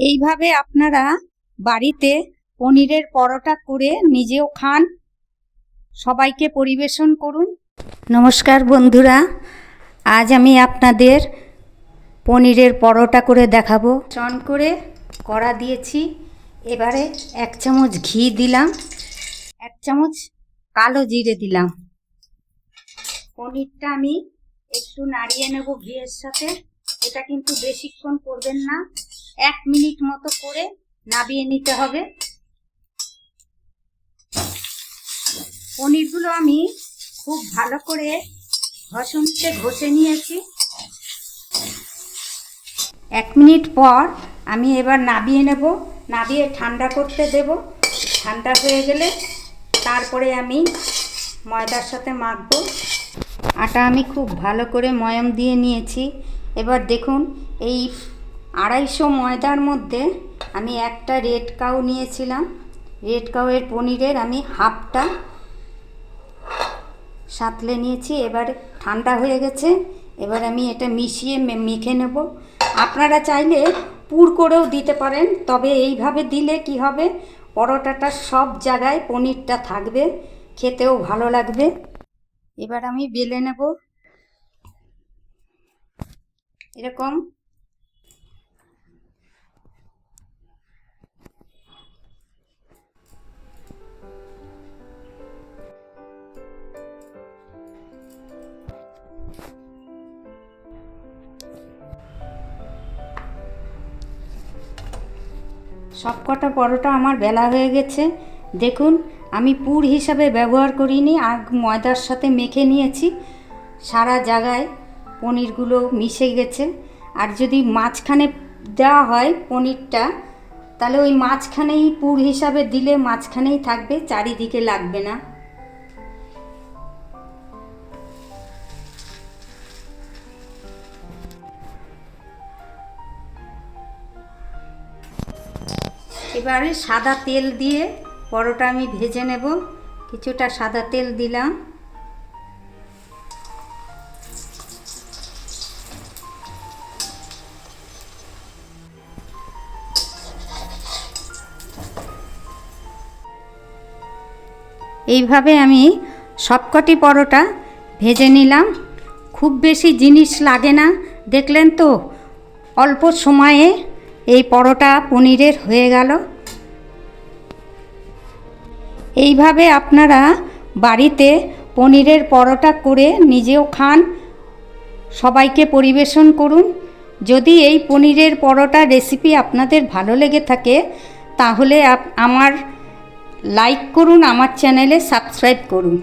এইভাবে আপনারা বাড়িতে পনিরের পরোটা করে নিজেও খান। সবাইকে পরিবেশন করুন। নমস্কার বন্ধুরা, আজ আমি আপনাদের পনিরের পরোটা করে দেখাবো। চন করে কড়া দিয়েছি। এবারে এক চামচ ঘি দিলাম। এক চামচ কালো জিরে দিলাম। পনিরটা আমি একটু নাড়িয়ে নেব ঘিয়ের সাথে। এটা কিন্তু বেশিক্ষণ করবেন না। এক মিনিট মতো করে নাবিয়ে নিতে হবে। পনিরগুলো আমি খুব ভালো করে ঘষণতে ঘষে নিয়েছি। এক মিনিট পর আমি এবার নাবিয়ে নেব। নাবিয়ে ঠান্ডা করতে দেব। ঠান্ডা হয়ে গেলে তারপরে আমি ময়দার সাথে মাখবো। আটা আমি খুব ভালো করে ময়ম দিয়ে নিয়েছি। এবার দেখুন, এই আড়াইশো ময়দার মধ্যে আমি একটা রেড কাউ নিয়েছিলাম। রেড কাউয়ের পনিরের আমি হাফটা সাঁতলে নিয়েছি, এবার ঠান্ডা হয়ে গেছে। এবার আমি এটা মিশিয়ে মেখে নেব। আপনারা চাইলে পুর করেও দিতে পারেন, তবে এইভাবে দিলে কি হবে? পরোটাটা সব জায়গায় পনিরটা থাকবে, খেতেও ভালো লাগবে। এবার আমি বেলে নেব। এরকম? সবকটা পরোটা আমার বেলা হয়ে গেছে। দেখুন, আমি পুর হিসাবে ব্যবহার করিনি, আর ময়দার সাথে মেখে নিয়েছি। সারা জায়গায় পনিরগুলো মিশে গেছে। আর যদি মাঝখানে দেওয়া হয় পনিরটা, তাহলে ওই মাঝখানেই পুর হিসাবে দিলে মাঝখানেই থাকবে, চারিদিকে লাগবে না। এবারে সাদা তেল দিয়ে পরোটা আমি ভেজে নেব। কিছুটা সাদা তেল দিলাম। এইভাবে আমি সবকটি পরোটা ভেজে নিলাম। খুব বেশি জিনিস লাগে না। দেখলেন তো, অল্প সময়ে এই পরোটা পনিরের হয়ে গেল। এইভাবে আপনারা বাড়িতে পনিরের পরোটা করে নিজেও খান। সবাইকে পরিবেশন করুন। যদি এই পনিরের পরোটা রেসিপি আপনাদের ভালো লেগে থাকে, তাহলে আমার লাইক করুন আমার চ্যানেলে সাবস্ক্রাইব করুন।